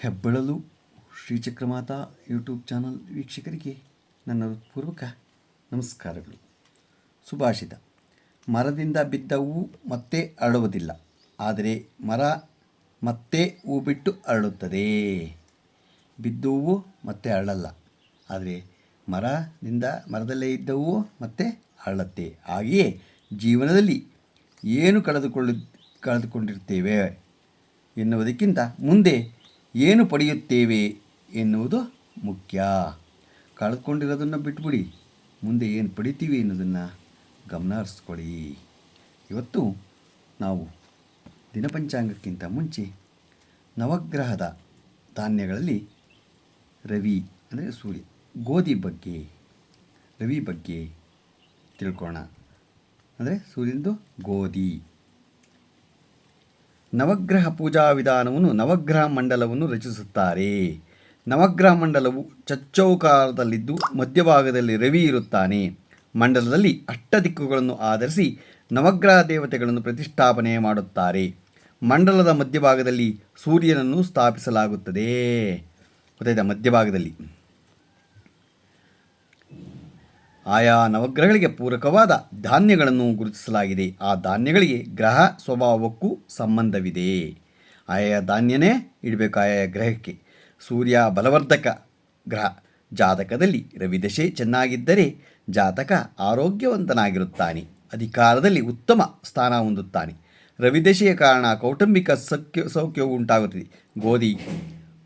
ಹೆಬ್ಬಳಲು ಶ್ರೀಚಕ್ರಮಾತಾ YouTube channel ವೀಕ್ಷಕರಿಗೆ ನನ್ನ ಹೃತ್ಪೂರ್ವಕ ನಮಸ್ಕಾರಗಳು. ಸುಭಾಷಿತ. ಮರದಿಂದ ಬಿದ್ದ ಹೂವು ಮತ್ತೆ ಅರಳುವುದಿಲ್ಲ. ಆದರೆ ಮರ ಮತ್ತೆ ಹೂ ಬಿಟ್ಟು ಅರಳುತ್ತದೆ. ಬಿದ್ದ ಹೂವು ಮತ್ತೆ ಅರಳಲ್ಲ. ಆದರೆ ಮರದಿಂದ ಮರದಲ್ಲೇ ಇದ್ದ ಹೂವು ಮತ್ತೆ ಅರಳತ್ತೆ. ಹಾಗೆಯೇ ಜೀವನದಲ್ಲಿ ಏನು ಕಳೆದುಕೊಳ್ಳ, ಕಳೆದುಕೊಂಡಿರ್ತೇವೆ ಎನ್ನುವುದಕ್ಕಿಂತ ಮುಂದೆ ಏನು ಪಡೆಯುತ್ತೇವೆ ಎನ್ನುವುದು ಮುಖ್ಯ. ಕಳೆದುಕೊಂಡಿರೋದನ್ನು ಬಿಟ್ಬಿಡಿ. ಮುಂದೆ ಏನು ಪಡಿತೀವಿ ಅನ್ನೋದನ್ನು ಗಮನ ಹರಿಸ್ಕೊಳ್ಳಿ ಇವತ್ತು ನಾವು ದಿನಪಂಚಾಂಗಕ್ಕಿಂತ ಮುಂಚೆ ನವಗ್ರಹದ ಧಾನ್ಯಗಳಲ್ಲಿ ರವಿ ಅಂದರೆ ಸೂರ್ಯ, ಗೋಧಿ ಬಗ್ಗೆ, ರವಿ ಬಗ್ಗೆ ತಿಳ್ಕೊಳ್ಳೋಣ ಅಂದರೆ ಸೂರ್ಯನದು ಗೋಧಿ. ನವಗ್ರಹ ಪೂಜಾ ವಿಧಾನವನ್ನು ನವಗ್ರಹ ಮಂಡಲವನ್ನು ರಚಿಸುತ್ತಾರೆ. ನವಗ್ರಹ ಮಂಡಲವು ಚಚ್ಚೌಕಾರದಲ್ಲಿದ್ದು ಮಧ್ಯಭಾಗದಲ್ಲಿ ರವಿ ಇರುತ್ತಾನೆ. ಮಂಡಲದಲ್ಲಿ ಅಷ್ಟದಿಕ್ಕುಗಳನ್ನು ಆಧರಿಸಿ ನವಗ್ರಹ ದೇವತೆಗಳನ್ನು ಪ್ರತಿಷ್ಠಾಪನೆ ಮಾಡುತ್ತಾರೆ. ಮಂಡಲದ ಮಧ್ಯಭಾಗದಲ್ಲಿ ಸೂರ್ಯನನ್ನು ಸ್ಥಾಪಿಸಲಾಗುತ್ತದೆ. ಗೊತ್ತಾಯ್ತಾ ಮಧ್ಯಭಾಗದಲ್ಲಿ. ಆಯಾ ನವಗ್ರಹಗಳಿಗೆ ಪೂರಕವಾದ ಧಾನ್ಯಗಳನ್ನು ಗುರುತಿಸಲಾಗಿದೆ. ಆ ಧಾನ್ಯಗಳಿಗೆ ಗ್ರಹ ಸ್ವಭಾವಕ್ಕೂ ಸಂಬಂಧವಿದೆ. ಆಯಾ ಧಾನ್ಯನೇ ಇಡಬೇಕು ಆಯಾ ಗ್ರಹಕ್ಕೆ. ಸೂರ್ಯ ಬಲವರ್ಧಕ ಗ್ರಹ. ಜಾತಕದಲ್ಲಿ ರವಿದಶೆ ಚೆನ್ನಾಗಿದ್ದರೆ ಜಾತಕ ಆರೋಗ್ಯವಂತನಾಗಿರುತ್ತಾನೆ. ಅಧಿಕಾರದಲ್ಲಿ ಉತ್ತಮ ಸ್ಥಾನ ಹೊಂದುತ್ತಾನೆ. ರವಿದಶೆಯ ಕಾರಣ ಕೌಟುಂಬಿಕ ಸೌಖ್ಯ, ಸೌಖ್ಯವು ಉಂಟಾಗುತ್ತದೆ. ಗೋಧಿ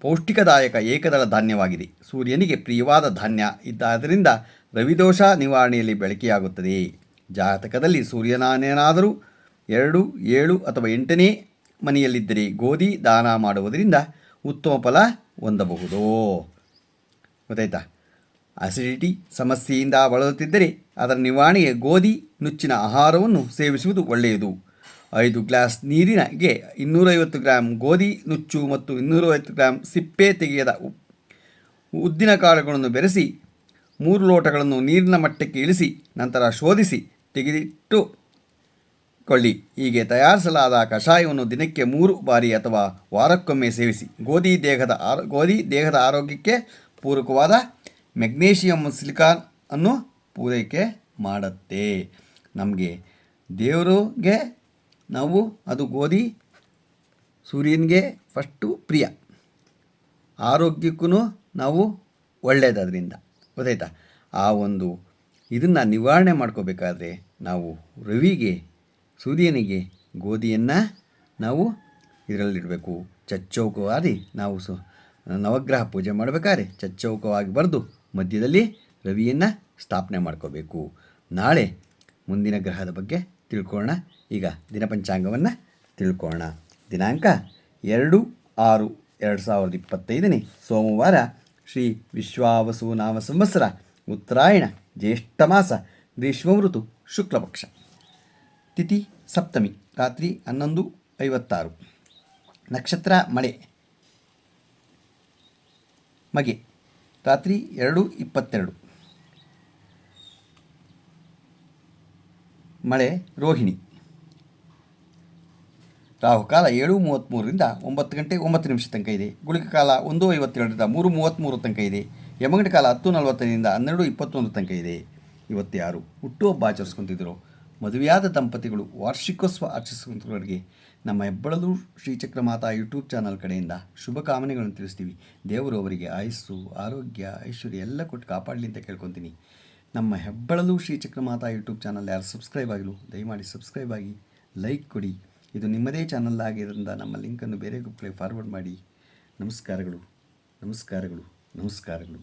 ಪೌಷ್ಟಿಕದಾಯಕ ಏಕದಳ ಧಾನ್ಯವಾಗಿದೆ. ಸೂರ್ಯನಿಗೆ ಪ್ರಿಯವಾದ ಧಾನ್ಯ ಇದ್ದಾದ್ದರಿಂದ ರವಿದೋಷ ನಿವಾರಣೆಯಲ್ಲಿ ಬಳಕೆಯಾಗುತ್ತದೆ. ಜಾತಕದಲ್ಲಿ ಸೂರ್ಯನಾನೇನಾದರೂ ಎರಡು, ಏಳು ಅಥವಾ ಎಂಟನೇ ಮನೆಯಲ್ಲಿದ್ದರೆ ಗೋಧಿ ದಾನ ಮಾಡುವುದರಿಂದ ಉತ್ತಮ ಫಲ ಹೊಂದಬಹುದು. ಗೊತ್ತಾಯ್ತಾ? ಅಸಿಡಿಟಿ ಸಮಸ್ಯೆಯಿಂದ ಬಳಲುತ್ತಿದ್ದರೆ ಅದರ ನಿವಾರಣೆಗೆ ಗೋಧಿ ನುಚ್ಚಿನ ಆಹಾರವನ್ನು ಸೇವಿಸುವುದು ಒಳ್ಳೆಯದು. ಐದು ಗ್ಲಾಸ್ ನೀರಿನಗೆ ಇನ್ನೂರೈವತ್ತು ಗ್ರಾಂ ಗೋಧಿ, ನುಚ್ಚು ಮತ್ತು ಇನ್ನೂರೈವತ್ತು ಗ್ರಾಂ ಸಿಪ್ಪೆ ತೆಗೆಯದ ಉದ್ದಿನ ಕಾಳುಗಳನ್ನು ಬೆರೆಸಿ, ಮೂರು ಲೋಟಗಳನ್ನು ನೀರಿನ ಮಟ್ಟಕ್ಕೆ ಇಳಿಸಿ, ನಂತರ ಶೋಧಿಸಿ ತೆಗೆದಿಟ್ಟು ಕೊಳ್ಳಿ. ಹೀಗೆ ತಯಾರಿಸಲಾದ ಕಷಾಯವನ್ನು ದಿನಕ್ಕೆ ಮೂರು ಬಾರಿ ಅಥವಾ ವಾರಕ್ಕೊಮ್ಮೆ ಸೇವಿಸಿ. ಗೋಧಿ ದೇಹದ ಆರೋ, ಗೋಧಿ ದೇಹದ ಆರೋಗ್ಯಕ್ಕೆ ಪೂರಕವಾದ ಮೆಗ್ನೇಷಿಯಂ ಸಿಲಿಕಾನ್ ಅನ್ನು ಪೂರೈಕೆ ಮಾಡುತ್ತೆ. ನಮಗೆ ದೇವರಿಗೆ ನಾವು ಅದು ಗೋಧಿ, ಸೂರ್ಯನಿಗೆ ಫಸ್ಟು ಪ್ರಿಯ. ಆರೋಗ್ಯಕ್ಕೂ ನಾವು ಒಳ್ಳೆಯದರಿಂದ ಗೊತ್ತಾಯ್ತಾ? ಆ ಒಂದು ಇದನ್ನು ನಿವಾರಣೆ ಮಾಡ್ಕೋಬೇಕಾದ್ರೆ ನಾವು ರವಿಗೆ, ಸೂರ್ಯನಿಗೆ ಗೋಧಿಯನ್ನು ನಾವು ಇದರಲ್ಲಿಡಬೇಕು. ಚಚ್ಚೌಕವಾಗಿ ನಾವು ಸು, ನವಗ್ರಹ ಪೂಜೆ ಮಾಡಬೇಕಾದ್ರೆ ಚಚ್ಚೌಕವಾಗಿ ಬರೆದು ಮಧ್ಯದಲ್ಲಿ ರವಿಯನ್ನು ಸ್ಥಾಪನೆ ಮಾಡ್ಕೋಬೇಕು. ನಾಳೆ ಮುಂದಿನ ಗ್ರಹದ ಬಗ್ಗೆ ತಿಳ್ಕೊಳ್ಳೋಣ ಈಗ ದಿನಪಂಚಾಂಗವನ್ನು ತಿಳ್ಕೊಳ್ಳೋಣ ದಿನಾಂಕ ಎರಡು ಆರು ಎರಡು ಸಾವಿರದ ಇಪ್ಪತ್ತೈದನೇ ಸೋಮವಾರ ಶ್ರೀ ವಿಶ್ವಾವಸು ನಾಮ ಸಂವತ್ಸರ ಉತ್ತರಾಯಣ ಜ್ಯೇಷ್ಠ ಮಾಸ ಗ್ರೀಷ್ಮ ಋತು ಶುಕ್ಲಪಕ್ಷ. ತಿಥಿ ಸಪ್ತಮಿ ರಾತ್ರಿ ಹನ್ನೊಂದು ಐವತ್ತಾರು. ನಕ್ಷತ್ರ ಮಳೆ. ಮಗೆ. ರಾತ್ರಿ ಎರಡು ಇಪ್ಪತ್ತೆರಡು. ಮಳೆ, ರೋಹಿಣಿ. ರಾಹುಕಾಲ ಏಳು ಮೂವತ್ತ್ಮೂರರಿಂದ ಒಂಬತ್ತು ಗಂಟೆ ಒಂಬತ್ತು ನಿಮಿಷ ತನಕ ಇದೆ. ಗುಳಿಕ ಕಾಲ ಒಂದು ಐವತ್ತೆರಡರಿಂದ ಮೂರು ಮೂವತ್ತ್ಮೂರು ತನಕ ಇದೆ. ಯಮಗಂಟ ಕಾಲ ಹತ್ತು ನಲವತ್ತೈದರಿಂದ ಹನ್ನೆರಡು ಇಪ್ಪತ್ತೊಂದು ತನಕ ಇದೆ. ಇವತ್ತು ಯಾರು ಹುಟ್ಟುಹಬ್ಬ ಆಚರಿಸ್ಕೊತಿದ್ರು. ಮದುವೆಯಾದ ದಂಪತಿಗಳು ವಾರ್ಷಿಕೋತ್ಸವ ಆಚರಿಸುವಂಥವರಿಗೆ ನಮ್ಮ ಹೆಬ್ಬಳಲು ಶ್ರೀಚಕ್ರ ಮಾತಾ ಯೂಟ್ಯೂಬ್ ಚಾನಲ್ ಕಡೆಯಿಂದ ಶುಭ ಕಾಮನೆಗಳನ್ನು ತಿಳಿಸ್ತೀವಿ. ದೇವರು ಅವರಿಗೆ ಆಯಸ್ಸು, ಆರೋಗ್ಯ, ಐಶ್ವರ್ಯ ಎಲ್ಲ ಕೊಟ್ಟು ಕಾಪಾಡಲಿ ಅಂತ ಕೇಳ್ಕೊತೀನಿ. ನಮ್ಮ ಹೆಬ್ಬಳಲು ಶ್ರೀ ಚಕ್ರಮಾತಾ ಯೂಟ್ಯೂಬ್ ಚಾನಲ್ ಯಾರು ಸಬ್ಸ್ಕ್ರೈಬ್ ಆಗಿಲ್ಲ, ದಯಮಾಡಿ ಸಬ್ಸ್ಕ್ರೈಬ್ ಆಗಿ ಲೈಕ್ ಕೊಡಿ. ಇದು ನಿಮ್ಮದೇ ಚಾನಲ್ ಆಗಿರೋದ್ರಿಂದ ನಮ್ಮ ಲಿಂಕನ್ನು ಬೇರೆ ಗ್ರೂಪ್ಗಳಿಗೆ ಫಾರ್ವರ್ಡ್ ಮಾಡಿ. ನಮಸ್ಕಾರಗಳು. ನಮಸ್ಕಾರಗಳು. ನಮಸ್ಕಾರಗಳು.